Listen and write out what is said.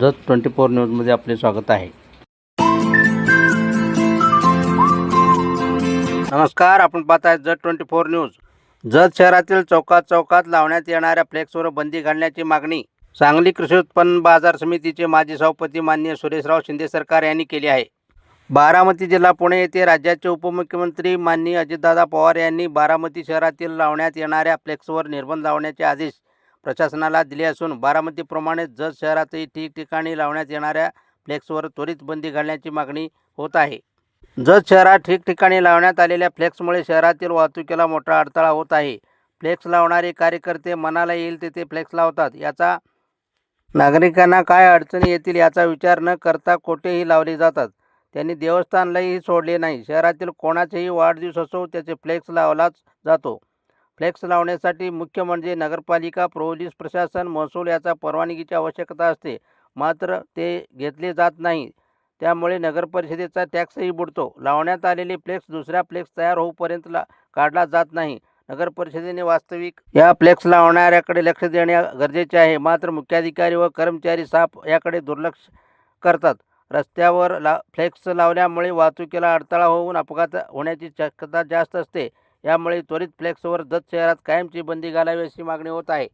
Jat twenty four न्यूजमध्ये आपले स्वागत आहे. नमस्कार आपण पाहत आहे Jat twenty four news. Jat शहरातील चौकात चौकात लावण्यात येणाऱ्या फ्लेक्सवर बंदी घालण्याची मागणी सांगली कृषी उत्पन्न बाजार समितीचे माजी सभापती माननीय सुरेशराव शिंदे सरकार यांनी केली आहे. बारामती जिल्हा पुणे येथे राज्याचे उपमुख्यमंत्री माननीय अजितदादा पवार यांनी बारामती शहरातील लावण्यात येणाऱ्या फ्लेक्सवर निर्बंध लावण्याचे आदेश प्रशासनाला दिले असून बारामतीप्रमाणे जत शहरातही ठिकठिकाणी लावण्यात येणाऱ्या फ्लेक्सवर त्वरित बंदी घालण्याची मागणी होत आहे. जत शहरात ठिकठिकाणी लावण्यात आलेल्या फ्लेक्समुळे शहरातील वाहतुकीला मोठा अडथळा होत आहे. फ्लेक्स लावणारे कार्यकर्ते मनाला येईल तेथे फ्लेक्स लावतात. याचा नागरिकांना काय अडचणी येतील याचा विचार न करता कोठेही लावले जातात. त्यांनी देवस्थानलाही सोडले नाही. शहरातील कोणाचेही वाढदिवस असो त्याचे फ्लेक्स लावलाच जातो. फ्लेक्स लावण्यासाठी मुख्य म्हणजे नगरपालिका पोलीस प्रशासन महसूल याचा परवानगीची आवश्यकता असते. मात्र ते घेतले जात नाही. त्यामुळे नगरपरिषदेचा टॅक्सही बुडतो. लावण्यात आलेले फ्लेक्स दुसऱ्या फ्लेक्स तयार होऊपर्यंत ला काढला जात नाही. नगरपरिषदेने वास्तविक या फ्लेक्स लावणाऱ्याकडे लक्ष देणे गरजेचे आहे. मात्र मुख्याधिकारी व कर्मचारी साफ याकडे दुर्लक्ष करतात. रस्त्यावर ला फ्लेक्स लावल्यामुळे वाहतुकीला अडथळा होऊन अपघात होण्याची शक्यता जास्त असते. यामुळे त्वरित फ्लेक्सवर जत शहरात कायमची बंदी घालावी अशी मागणी होत आहे.